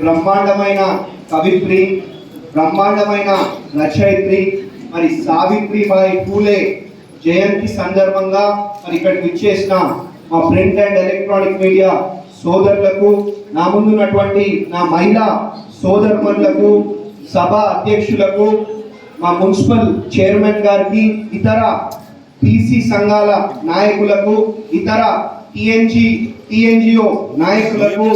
బ్రహ్మాండమైన కవిత్రి బ్రహ్మాండమైన రచయిత్రి మరి సావిత్రిబాయి పూలే జయంతి సందర్భంగా మరి ఇక్కడికి ఇచ్చేసిన మా ప్రింట్ అండ్ ఎలక్ట్రానిక్ మీడియా సోదరులకు నా ముందున్నటువంటి నా మహిళా సోదరులకు సభ అధ్యక్షులకు మా మున్సిపల్ చైర్మన్ గారికి ఇతర టీసీ సంఘాల నాయకులకు ఇతర టిఎన్జి టిఎన్జిఓ నాయకులకు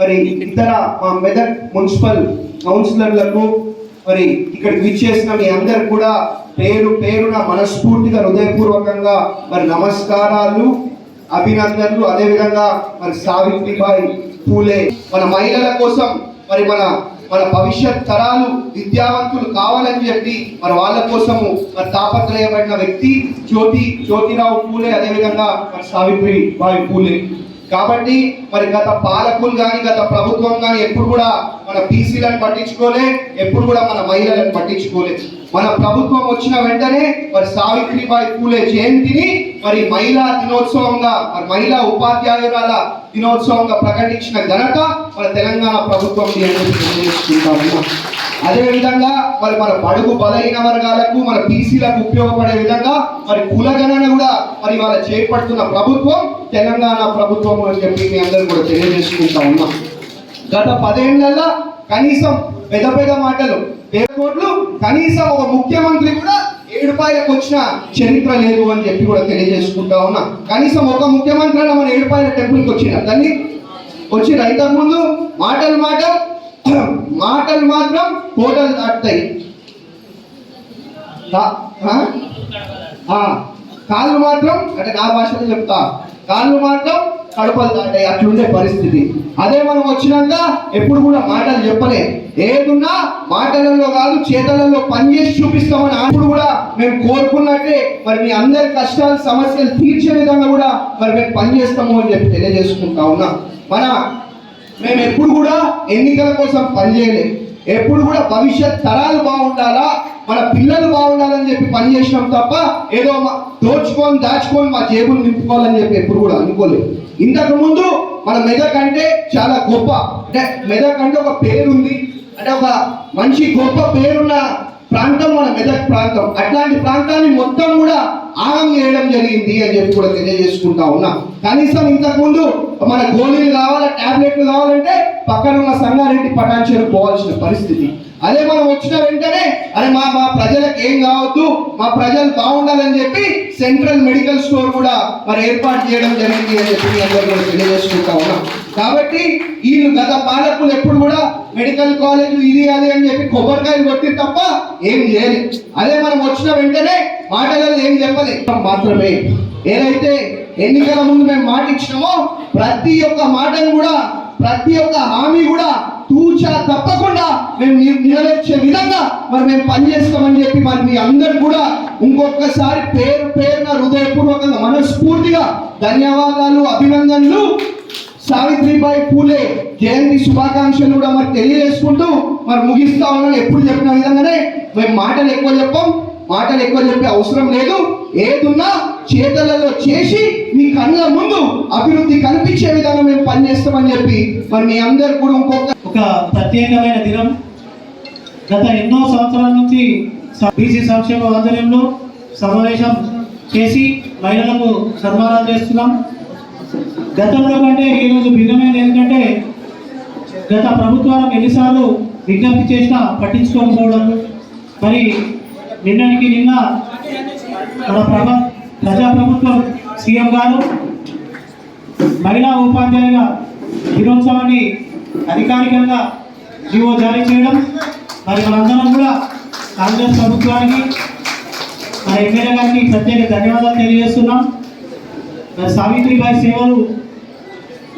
మరి ఇతర మా మెదక్ మున్సిపల్ కౌన్సిలర్లకు మరి ఇక్కడికి విచ్చేసిన మీ అందరు కూడా పేరు పేరున మనస్ఫూర్తిగా హృదయపూర్వకంగా మరి నమస్కారాలు అభినందనలు. అదేవిధంగా మరి సావిత్రిబాయి పూలే మన మహిళల కోసం మరి మన మన భవిష్యత్ తరాలు విద్యావంతులు కావాలని చెప్పి మరి వాళ్ళ కోసము మరి తాపత్రయపడిన వ్యక్తి జ్యోతి జ్యోతిరావు పూలే. అదేవిధంగా మరి సావిత్రి బాయి పూలే. కాబట్టి మరి గత పాలకులు కానీ గత ప్రభుత్వం కానీ ఎప్పుడు కూడా మన బీసీలను పట్టించుకోలే ఎప్పుడు కూడా మన మహిళలను పట్టించుకోలే. మన ప్రభుత్వం వచ్చిన వెంటనే మరి సావిత్రిబాయి పూలే జయంతిని మరి మహిళా దినోత్సవంగా మరి మహిళా ఉపాధ్యాయురాల దినోత్సవంగా ప్రకటించిన ఘనత మన తెలంగాణ ప్రభుత్వం అదేవిధంగా అదే విధంగా మరి మన బడుగు బలహీన వర్గాలకు మన బీసీలకు ఉపయోగపడే విధంగా మరి కులగణన కూడా మరి వాళ్ళ చేపడుతున్న ప్రభుత్వం తెలంగాణ ప్రభుత్వం అని చెప్పి మీ అందరూ కూడా తెలియజేసుకుంటా ఉన్నాం. గత పదేళ్ళలో కనీసం పెద్ద పెద్ద మాటలు వేల కోట్లు కనీసం ఒక ముఖ్యమంత్రి కూడా ఏడుపాయలకు వచ్చిన చరిత్ర లేదు అని చెప్పి కూడా తెలియజేసుకుంటా ఉన్నా. కనీసం ఒక ముఖ్యమంత్రి మన ఏడుపాయల టెంపుల్కి వచ్చిన దాన్ని వచ్చిన ఇంతకు ముందు మాటలు మాటలు. మాటలు మాత్రం కోటలు దాటుతాయి. కాళ్ళు మాత్రం అంటే నా భాషలో చెప్తా. కాళ్ళు మాత్రం కడుపలు దాటాయి. అట్లుండే పరిస్థితి. అదే మనం వచ్చినాక ఎప్పుడు కూడా మాటలు చెప్పలే. ఏదున్నా మాటలలో కాదు చేతలలో పనిచేసి చూపిస్తామని అప్పుడు కూడా మేము కోరుకున్నట్టే మరి మీ అందరి కష్టాలు సమస్యలు తీర్చే విధంగా కూడా మరి మేము పనిచేస్తాము అని చెప్పి తెలియజేసుకుంటా ఉన్నా. మన మేము ఎప్పుడు కూడా ఎన్నికల కోసం పనిచేయలేదు. ఎప్పుడు కూడా భవిష్యత్ తరాలు బాగుండాలా మన పిల్లలు బాగుండాలని చెప్పి పనిచేసినాం తప్ప ఏదో మా- దోచుకొని దాచుకొని మా జేబులు నింపుకోవాలని చెప్పి ఎప్పుడు కూడా అనుకోలేదు. ఇంతకు ముందు మన మెదక్ అంటే చాలా గొప్ప. అంటే మెదక్ అంటే ఒక పేరుంది. అంటే ఒక మంచి గొప్ప పేరున్న ప్రాంతం మన మెదక్ ప్రాంతం. అట్లాంటి ప్రాంతాన్ని మొత్తం కూడా ఆగం చేయడం జరిగింది అని చెప్పి కూడా తెలియజేసుకుంటా ఉన్నా. కనీసం ఇంతకుముందు మన గోళీలు కావాలా టాబ్లెట్లు కావాలంటే పక్కన ఉన్న సంగారెడ్డి పటాన్చేరు పోవాల్సిన పరిస్థితి. అదే మనం వచ్చిన వెంటనే అరే మా మా ప్రజలకు ఏం కావద్దు మా ప్రజలు బాగుండాలని చెప్పి సెంట్రల్ మెడికల్ స్టోర్ కూడా మరి ఏర్పాటు చేయడం జరిగింది అని చెప్పి అందరూ కూడా తెలియజేసుకుంటా ఉన్నాం. కాబట్టి వీళ్ళు గత పాలకులు ఎప్పుడు కూడా మెడికల్ కాలేజ్ ఇది అది అని చెప్పి కొబ్బరికాయలు కొట్టి తప్ప ఏం చేయలేదు అదే మనం వచ్చిన వెంటనే మాటలలో ఏం చెప్పలేదు మాత్రమే. ఏదైతే ఎన్నికల ముందు మేము మాట ఇచ్చినామో ప్రతి ఒక్క మాటను కూడా ప్రతి ఒక్క హామీ కూడా తూచా తప్పకుండా మేము ని- నెరవేర్చే విధంగా మరి మేము పనిచేస్తామని చెప్పి మరి మీ అందరు కూడా ఇంకొకసారి పేరు పేరున హృదయపూర్వకంగా మనస్ఫూర్తిగా ధన్యవాదాలు అభినందనలు. సావిత్రిబాయి పూలే జయంతి శుభాకాంక్షలు కూడా మరి తెలియజేసుకుంటూ మరి ముగిస్తా ఉన్నాను. ఎప్పుడు చెప్పిన విధంగానే మేము మాటలు ఎక్కువ చెప్పం. మాటలు ఎక్కువ చెప్పే అవసరం లేదు. ఏదున్నా చేతలలో చేసి మీ కళ్ళ ముందు అభివృద్ధి కనిపించే విధంగా మేము పనిచేస్తామని చెప్పి మరి మీ అందరు కూడా ఇంకొక ఒక ప్రత్యేకమైన దినం. గత ఎన్నో సంవత్సరాల నుంచి బీసీ సంక్షేమ ఆధ్వర్యంలో సమావేశం చేసి మహిళలకు సన్మానాలు చేస్తున్నాం. గతంలో కంటే ఈరోజు భిన్నమైన ఏంటంటే గత ప్రభుత్వాలకు ఎన్నిసార్లు విజ్ఞప్తి చేసినా పట్టించుకోకపోవడం మరి నిన్నటికి నిన్న మన ప్రభ ప్రజాప్రభుత్వం సీఎం గారు మహిళా ఉపాధ్యాయుల దినోత్సవాన్ని అధికారికంగా జీవో జారీ చేయడం. మరి మనందరం కూడా కాంగ్రెస్ ప్రభుత్వానికి మన ఎమ్మెల్యే గారికి ప్రత్యేక ధన్యవాదాలు తెలియజేస్తున్నాం. మరి సావిత్రిబాయి సేవలు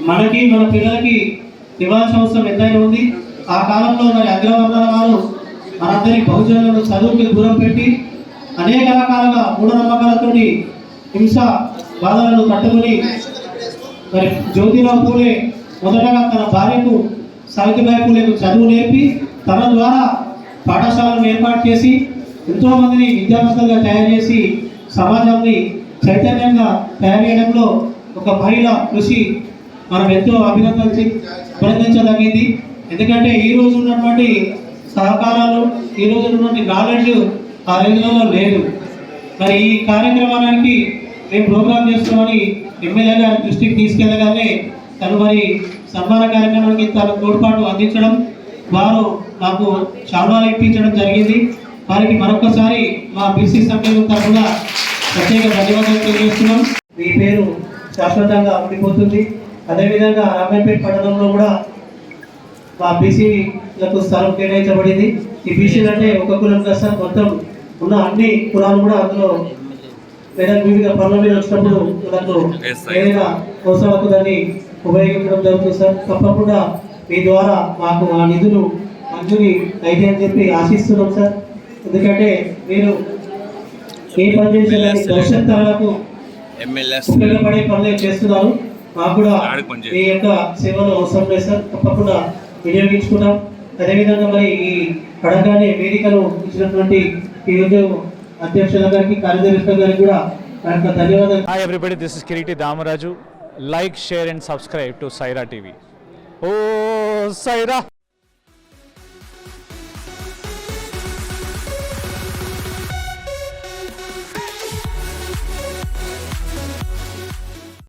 మనకి మన పిల్లలకి ఇవ్వాల్సిన అవసరం ఎంతైనా ఉంది. ఆ కాలంలో మరి అగ్రవర్ణాల వారు మనందరి బహుజనులను చదువుకి దూరం పెట్టి అనేక రకాలుగా మూఢనమ్మకాలతో హింస బాధలను తట్టుకుని మరి జ్యోతిరావు పూలే మొదటగా తన భార్యకు సావిత్రిబాయి పూలేకు చదువు నేర్పి తన ద్వారా పాఠశాలను ఏర్పాటు చేసి ఎంతో మందిని విద్యావంతులుగా తయారు చేసి సమాజాన్ని చైతన్యంగా తయారు చేయడంలో ఒక మహిళ కృషి మనం ఎంతో అభినందించి అభినందించదగింది. ఎందుకంటే ఈ రోజు ఉన్నటువంటి సహకారాలు ఈ రోజు ఉన్నటువంటి నాలెడ్జ్ ఆ రోజులలో లేదు. మరి ఈ కార్యక్రమానికి మేము ప్రోగ్రామ్ చేస్తామని ఎమ్మెల్యే గారి దృష్టికి తీసుకెళ్ళగానే తను మరి సన్మాన కార్యక్రమానికి తన తోడ్పాటు అందించడం వారు మాకు శాల్వాలు ఇప్పించడం జరిగింది. వారికి మరొకసారి మా బీసీ సభ్యుల తరఫున ప్రత్యేక ధన్యవాదాలు తెలియజేస్తున్నాం. మీ పేరు శాశ్వతంగా ఉండిపోతుంది. అదేవిధంగా రామాయపేట పట్టణంలో కూడా మా బీసీలకు స్థలం కేటాయించబడింది. ఈ బీసీలు అంటే ఒక కులం సార్ మొత్తం ఉన్న అన్ని కులాలు కూడా అందులో లేదా వివిధ పనుల మీద వచ్చినప్పుడు మనకు ఏదైనా అవసరాలకు దాన్ని ఉపయోగించడం జరుగుతుంది సార్. తప్పకుండా మీ ద్వారా మాకు ఆ నిధులు మంజూరి అయితే అని చెప్పి ఆశిస్తున్నాం సార్. ఎందుకంటే మీరు ఏ పని కానీ భవిష్యత్ తరాలకు ఉపయోగపడే పనులే చేస్తున్నారు. మాకు కూడా. మీ యొక్క సేవలు అవసరం లేదు సార్ తప్పకుండా వినియోగించుకుంటాం అదేవిధంగా మరి ఈ అడగానే వేదికను ఇచ్చినటువంటి ఈ అధ్యక్షుల గారికి కార్యదర్శి గారికి కూడా ధన్యవాదాలు Hi everybody, this is Kiriti Damaraju. Like, share and subscribe to Saira TV. Oh, Saira!